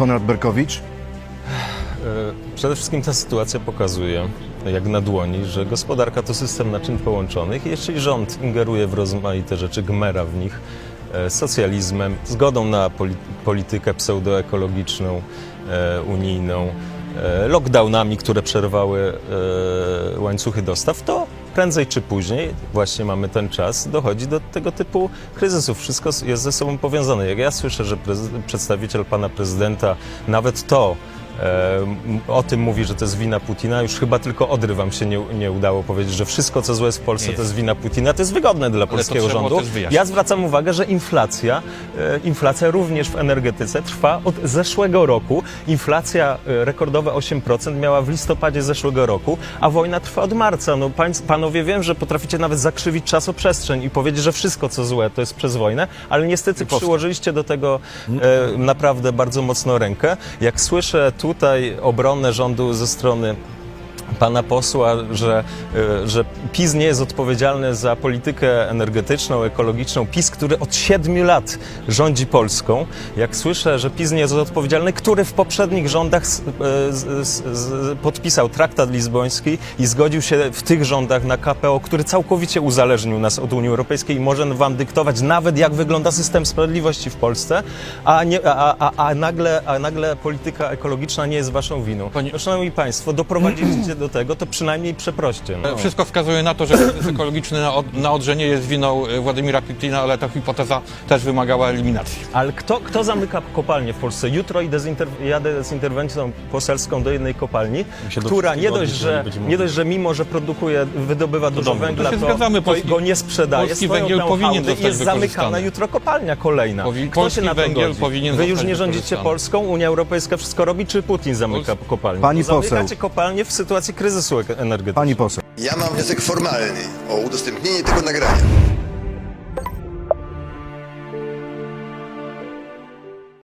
Konrad Berkowicz. E, Przede wszystkim ta sytuacja pokazuje, jak na dłoni, że gospodarka to system naczyń połączonych jeśli rząd ingeruje w rozmaite rzeczy, gmera w nich e, socjalizmem, zgodą na poli politykę pseudoekologiczną, e, unijną, lockdownami, które przerwały łańcuchy dostaw, to prędzej czy później, właśnie mamy ten czas, dochodzi do tego typu kryzysów. Wszystko jest ze sobą powiązane. Jak ja słyszę, że przedstawiciel pana prezydenta nawet to o tym mówi, że to jest wina Putina. Już chyba tylko Odry wam się nie, nie udało powiedzieć, że wszystko, co złe jest w Polsce, Nie to jest wina Putina. To jest wygodne dla polskiego rządu. Ja zwracam uwagę, że inflacja, e, inflacja również w energetyce trwa od zeszłego roku. Inflacja e, rekordowa 8% miała w listopadzie zeszłego roku, a wojna trwa od marca. No, panowie wiem, że potraficie nawet zakrzywić czasoprzestrzeń i powiedzieć, że wszystko, co złe, to jest przez wojnę, ale niestety przyłożyliście do tego e, naprawdę bardzo mocno rękę. Jak słyszę tutaj obronę rządu ze strony pana posła, że, e, że PiS nie jest odpowiedzialny za politykę energetyczną, ekologiczną. PiS, który od siedmiu lat rządzi Polską. Jak słyszę, że PiS nie jest odpowiedzialny, który w poprzednich rządach z, podpisał traktat lizboński i zgodził się w tych rządach na KPO, który całkowicie uzależnił nas od Unii Europejskiej i może wam dyktować nawet jak wygląda system sprawiedliwości w Polsce, a, nie, a, a, a, nagle, a nagle polityka ekologiczna nie jest waszą winą. Panie- No, Szanowni Państwo, doprowadziliście do tego, to przynajmniej przeproście. No. Wszystko wskazuje na to, że kryzys ekologiczny na, od, na Odrze nie jest winą e, Władimira Putina, ale ta hipoteza też wymagała eliminacji. Ale kto, kto zamyka kopalnię w Polsce? Jutro idę z jadę z interwencją poselską do jednej kopalni, do która nie dość, że, nie dość, że mimo, że produkuje, wydobywa dużo domu. węgla, To to, zgadzamy, to polski- go nie sprzedaje. polski węgiel powinien zostać Jest zamykana jutro kopalnia kolejna. Powi- Kto polski się na to węgiel godzi? powinien Wy już nie rządzicie. Polską, Unia Europejska wszystko robi, czy Putin zamyka Pols- kopalnię? Pani poseł. Zamykacie kopalnię w sytuacji kryzysu energetycznego. Pani poseł. Ja mam wniosek formalny o udostępnienie tego nagrania.